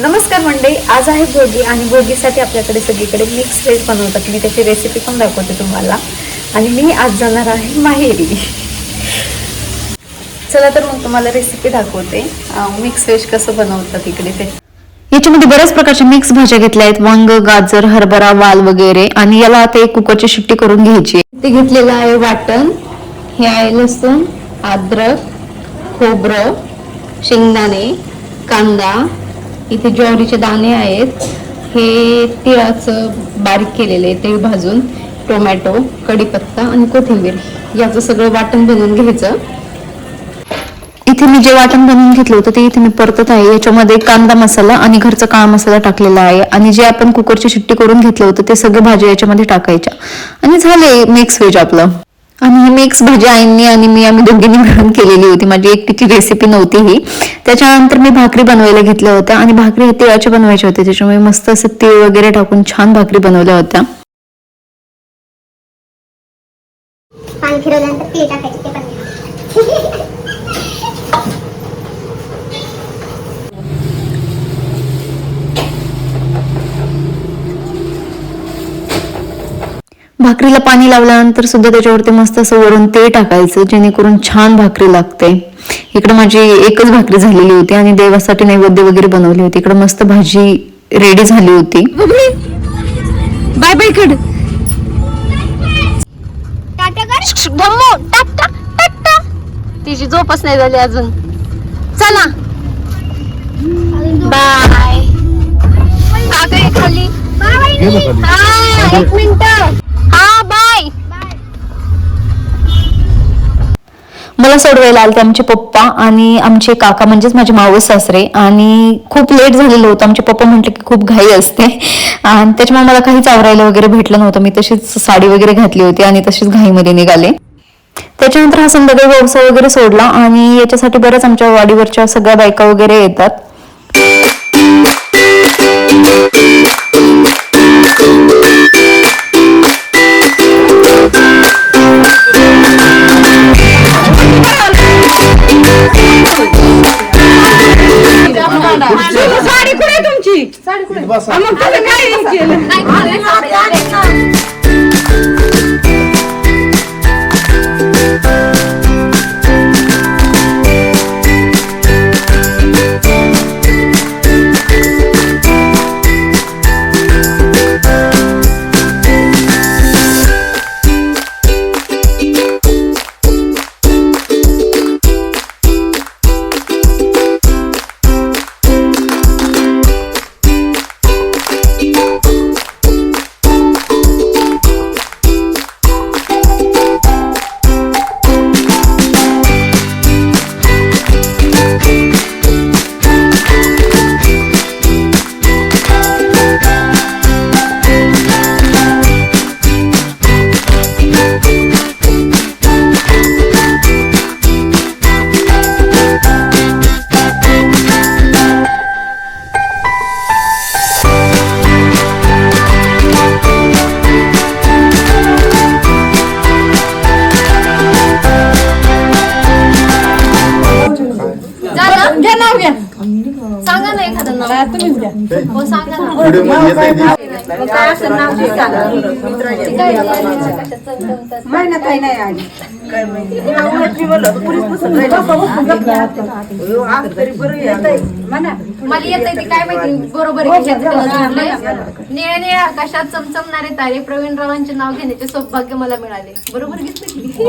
नमस्कार मंडळी आज आहे भोगी आणि भोगीसाठी आपल्याकडे सगळीकडे मिक्स व्हेज बनवतात. मी त्याची रेसिपी पण दाखवते तुम्हाला. आणि मी आज जाणार आहे माहेरी. चला तर मग तुम्हाला रेसिपी दाखवते. मिक्स व्हेज कसं बनवतात इकडे ते. याच्यामध्ये बऱ्याच प्रकारच्या मिक्स भाज्या घेतल्या आहेत. वांग गाजर हरभरा वाल वगैरे. आणि याला आता एक कुकरची शिट्टी करून घ्यायची ते घेतलेलं आहे वाटण. हे आहे लसूण अद्रक खोबरं शेंगदाणे कांदा इथे ज्वारीचे दाणे आहेत. हे तिळाचं बारीक केलेलं आहे तीळ भाजून. टोमॅटो कढीपत्ता आणि कोथिंबीर याचं सगळं वाटण बनवून घ्यायचं. इथे मी जे वाटण बनवून घेतलं होतं ते इथे मी परतत आहे. याच्यामध्ये कांदा मसाला आणि घरचा काळा मसाला टाकलेला आहे. आणि जे आपण कुकरची शिट्टी करून घेतलं होतं ते सगळं भाज्या याच्यामध्ये टाकायच्या. आणि झाले मिक्स व्हेज आपलं. आणि ही मिक्स भाजी आईंनी आणि मी आम्ही दोघींनी मिळून केलेली होती. माझी एकटीची रेसिपी नव्हती ही. त्याच्यानंतर मी भाकरी बनवायला घेतल्या होत्या आणि भाकरी हे तिळाच्या बनवायच्या होत्या त्याच्यामुळे मस्त असं तीळ वगैरे टाकून छान भाकरी बनवल्या होत्या. पाणी फिरवल्यानंतर तीळ टाकायचे ते पण भाकरीला पाणी लावल्यानंतर सुद्धा त्याच्यावरती मस्त असं वरून ते टाकायचं जेणेकरून छान भाकरी लागते. इकडे माझी एकच भाकरी झालेली होती आणि देवासाठी नैवेद्य वगैरे बनवली होती. इकडे मस्त भाजी रेडी झाली होती. बाय बाय कड तिची झोपच नाही झाली अजून. चला. बाय. खाली. हा एक मिनिट. मला सोडवायला आलते आमचे पप्पा आणि आमचे काका म्हणजेच माझे मावस सासरे. आणि खूप लेट झालेलं होतं. आमचे पप्पा म्हटले की खूप घाई असते. आणि त्याच्यामुळे मला काहीच आवरायला वगैरे भेटलं नव्हतं. मी तशीच साडी वगैरे घातली होती आणि तशीच घाईमध्ये निघाले. त्याच्यानंतर हा संध्याकाळी व्यवसाय वगैरे सोडला आणि याच्यासाठी बऱ्याच आमच्या वाडीवरच्या सगळ्या बायका वगैरे येतात. साडी कुठे आहे तुमची? साडी कुठे? मग तुम्ही काय केलं? सांगा ना एखादं नाव. हा, हो सांगा ना. व्हिडिओमध्ये येत आहे ती. मग काय असं नाव ते सांगा. ते काय आहे? कशाचं चमचमतं? मला येत ते काय माहिती? बरोबर आहे की शेतकऱ्याला जोडलंय. निळ्या निळ्या आकाशात चमचमणारे तारे प्रवीण रावांचे नाव घेण्याचे सौभाग्य मला मिळाले. बरोबर घेतलं की